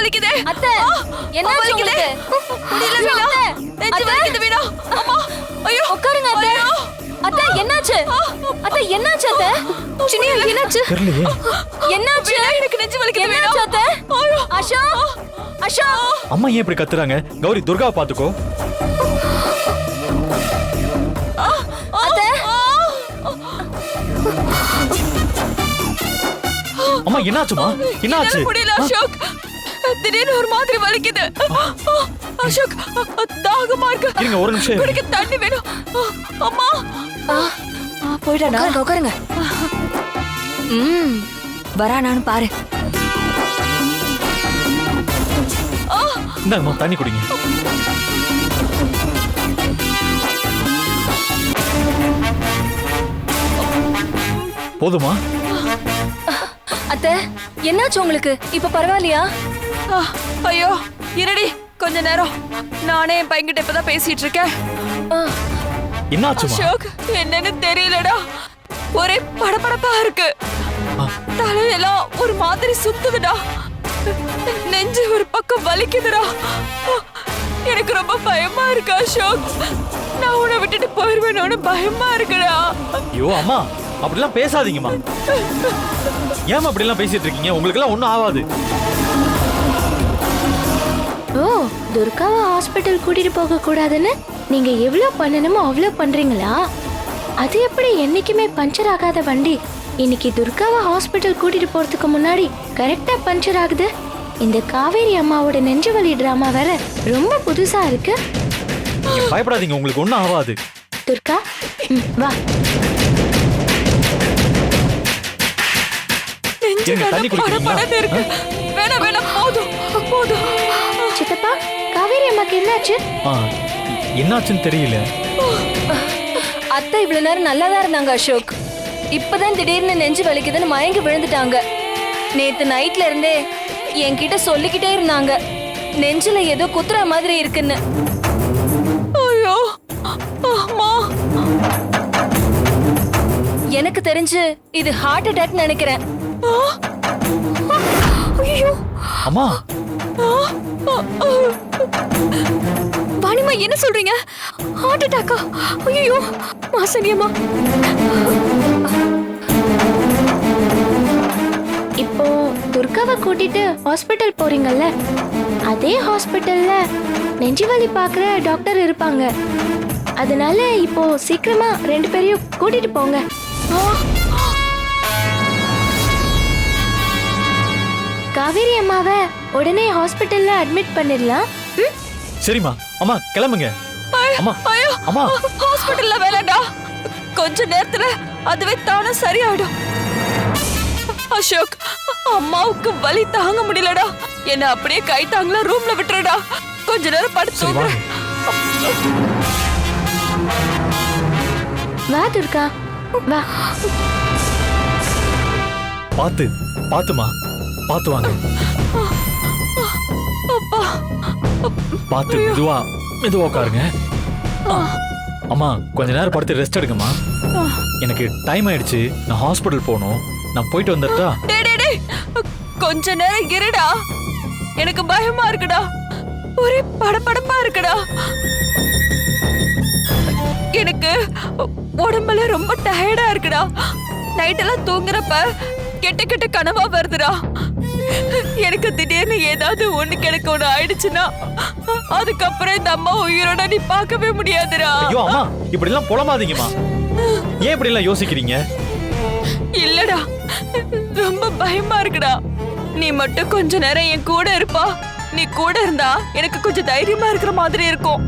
வலிக்குதே அத்தை, ஆ, என்னாச்சு வலிக்குதே. முடியல வீணா நெஞ்சு. வலிக்குது வீணா அம்மா ஐயோ. உட்காருங்க அத்தை. அத்தை என்னாச்சு? அத்தை என்னாச்சு அத்தை? சினியா என்னாச்சு? தெரியலையே. என்னாச்சு? எனக்கு நெஞ்சு வலிக்குது என்னாச்சு அத்தை. அஷா அஷா. அம்மா ஏன் இப்படி கத்துறாங்க? கௌரி துர்காவை பாத்துக்கோ அம்மா என்னாச்சுமா என்னாச்சு? முடியல அசோக். திடீர்னு ஒரு மாதிரி வலிக்குது. அசோக் தாகமா இருக்கு. இருங்க ஒரு நிமிஷம். குடிக்க தண்ணி வேணும். அம்மா. போயிட்டானா? உட்காருங்க ம் வரானான்னு பாரு. இந்தாங்கம்மா தண்ணி குடிங்க. போதுமா? அத்தை என்னாச்சு உங்களுக்கு? இப்ப பரவாயில்லையா? ஐயோ இருடி கொஞ்ச நேரம். நானே என் பையன்கிட்ட இப்பதான் பேசிட்டு இருக்கேன். ஆ, என்னாச்சுமா? அசோக் என்னன்னு தெரியலடா. ஒரே படபடப்பா இருக்கு. தலையெல்லாம் ஒரு மாதிரி சுத்துதுடா. நெஞ்சு ஒரு பக்கம் வலிக்குதுடா. எனக்கு ரொம்ப பயமா இருக்கு அசோக். நான் உன்னை விட்டுட்டு போயிருவேணும்னு பயமா இருக்குடா. ஐயோ அம்மா அப்படிலாம் பேசாதீங்கம்மா. ஏமா அப்படிலாம் பேசிட்டு இருக்கீங்க? உங்களுக்கெல்லாம் ஒன்றும் ஆகாது. ஓ துர்காவை ஹாஸ்பிட்டல் கூட்டிட்டு போக கூடாதுன்னு நீங்க எவ்வளவு பண்ணணுமோ அவ்வளவு பண்றீங்களா? அது எப்படி என்னைக்குமே பஞ்சர் ஆகாத வண்டி? இன்னைக்கு துர்காவை ஹாஸ்பிட்டல் கூட்டிட்டு போறதுக்கு முன்னாடி கரெக்டா பஞ்சர் ஆகுது. இந்த காவேரி அம்மாவோட நெஞ்சு வலி டிராமா வேற ரொம்ப புதுசா இருக்கு. பயப்படாதீங்க உங்களுக்கு ஒன்றும் ஆகாது. துர்கா ம், வா. நெஞ்சு தண்ணி குடிக்கிறீங்களா? படபடன்னு இருக்கு. வேணாம் வேணாம் போதும் போதும். சித்தப்பா காவேரி அம்மாக்கு என்னாச்சு? ஆ என்னாச்சுன்னு தெரியல. அத்தை இவ்வளவு நேரம் நல்லா தான் இருந்தாங்க அசோக். இப்பதான் திடீர்னு நெஞ்சு வலிக்குதுன்னு மயங்கி விழுந்துட்டாங்க. நேத்து நைட்ல இருந்தே என்கிட்ட சொல்லிக்கிட்டே இருந்தாங்க. நெஞ்சில ஏதோ குத்துற மாதிரி இருக்குன்னு. ஐயோ அம்மா. எனக்கு தெரிஞ்சு இது ஹார்ட் அட்டாக் நினைக்கிறேன். ஐயோ. அம்மா வாணிமா என்ன சொல்றீங்க? ஹார்ட் அட்டாக்கா ஐயோ மாசனியம்மா. இப்போ துர்காவை கூட்டிட்டு ஹாஸ்பிட்டல் போறீங்கல்ல அதே ஹாஸ்பிட்டல்ல நெஞ்சுவலி பார்க்குற டாக்டர் இருப்பாங்க. அதனால இப்போ சீக்கிரமா ரெண்டு பேரையும் கூட்டிட்டு போங்க. காவேரி அம்மாவை உடனே ஹாஸ்பிட்டல்ல அட்மிட் பண்ணிடலாம். ம்? சரிம்மா. அம்மா கிளம்புங்க. அம்மா ஐயோ அம்மா. ஹாஸ்பிடல்ல வேலைடா. கொஞ்ச நேரத்துல அதுவே தானே சரியாயிடும். அசோக் அம்மாவுக்கு வலி தாங்க முடியலடா. என்ன அப்படியே கை தாங்கல ரூம்ல விட்டுறடா. கொஞ்ச நேரம் படுத்து சரி தூங்குறேன். வாங்க. வா துர்கா. வா. பார்த்து பார்த்துமா பார்த்து வாங்க பார்த்து மெதுவா மெதுவா உட்காருங்க. ஆ. அம்மா கொஞ்ச நேரம் படுத்து ரெஸ்ட் எடுங்கம்மா. எனக்கு டைம் ஆயிடுச்சு. நான் ஹாஸ்பிட்டல் போகணும். நான் போயிட்டு வந்துட்டா டேய் கொஞ்ச நேரம் இருடா. எனக்கு பயமா இருக்குடா. ஒரே படபடப்பா இருக்குடா. எனக்கு உடம்புல ரொம்ப டயர்டா இருக்குடா. நைட் எல்லாம் தூங்குறப்ப கெட்ட கெட்ட கனவா வருதுடா. எனக்கு திடீர்னு ஏதாவது ஒண்ணு எனக்கு ஒண்ணு ஆயிடுச்சுன்னா அதுக்கப்புறம் இந்த அம்மா உயிரோட நீ பார்க்கவே முடியாதுடா. ஐயோ அம்மா இப்படி எல்லாம் புலமாதீங்கம்மா ஏன் இப்படி எல்லாம் யோசிக்கிறீங்க? இல்லடா ரொம்ப பயமா இருக்குடா. நீ மட்டும் கொஞ்ச நேரம் என் கூட இருப்பா. நீ கூட இருந்தா எனக்கு கொஞ்சம் தைரியமா இருக்கிற மாதிரி இருக்கும்.